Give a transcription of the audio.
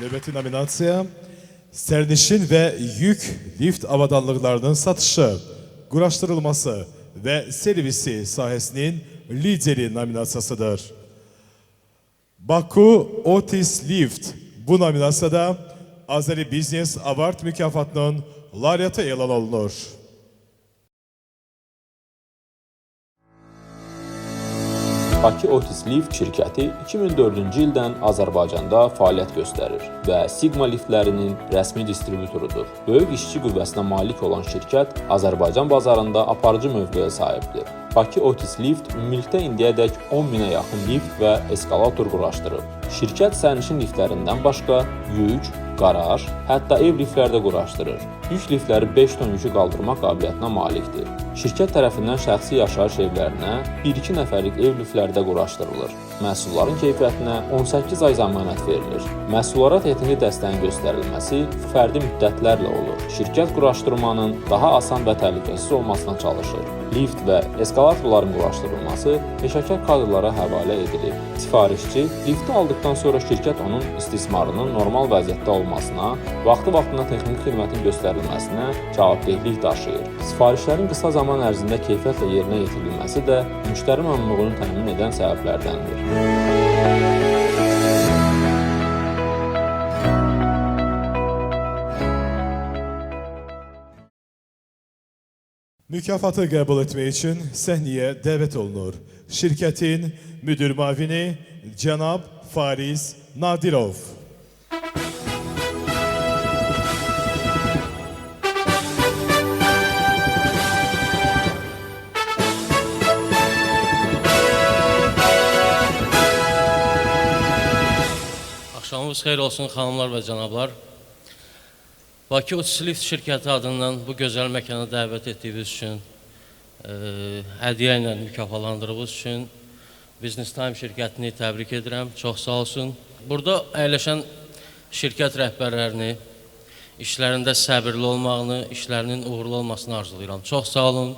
Növbəti nominasiya sərnişin və yük lift avadanlıqlarının satışı, quraşdırılması və servisi sahəsinin lideri nominasiyasıdır. Baku Otis Lift bu nominasiyada Azeri Business Award mükafatının laureatı elan olunur. Bakı Otis Lift şirkəti 2004-cü ildən Azərbaycanda fəaliyyət göstərir və Sigma liftlərinin rəsmi distributorudur. Böyük işçi qüvvəsinə malik olan şirkət Azərbaycan bazarında aparıcı mövqeyə sahibdir. Bakı Otis Lift ümumilikdə indiyədək 10 minə yaxın lift və eskalator quraşdırıb. Şirkət sərnişin liftlərindən başqa yük, qaraj, hətta ev liftləri də quraşdırır. Yük liftləri 5 ton yükü qaldırma qabiliyyətinə malikdir. Şirkət tərəfindən şəxsi yaşayış evlərinə 1-2 nəfərlik ev liftləri də quraşdırılır. Məhsulların keyfiyyətinə 18 ay zəmanət verilir. Məhsullara texniki dəstəyin göstərilməsi fərdi müddətlərlə olur. Şirkət quraşdırmanın daha asan və təhlükəsiz olmasına çalışır. Lift və eskalatorların quraşdırılması peşəkar kadrlara həvalə edilib. Sifarişçi lifti aldıqdan sonra şirkət onun istismarının normal vəziyyətdə olmasına, vaxtı-vaxtında texniki xidmətin göstərilməsinə cavabdehlik daşıyır. Sifarişlərin qısa zaman ərzində keyfiyyətlə yerinə yetirilməsi də müştəri məmnunluğunu təmin edən səbəblərdəndir. Mükafatı qəbul etmək üçün səhnəyə dəvət olunur. Şirkətin müdür mavini cənab Fariz Nadirov. Axşamınız xeyir olsun xanımlar və cənablar. Bakı Uçslift şirkəti adından bu gözəl məkana dəvət etdiyiniz üçün, e, hədiyyə ilə mükafatlandırdığınız üçün Business Time şirkətini təbrik edirəm. Çox sağ olsun. Burada əyləşən şirkət rəhbərlərini işlərində səbirli olmağını, işlərinin uğurlu olmasını arzulayıram. Çox sağ olun.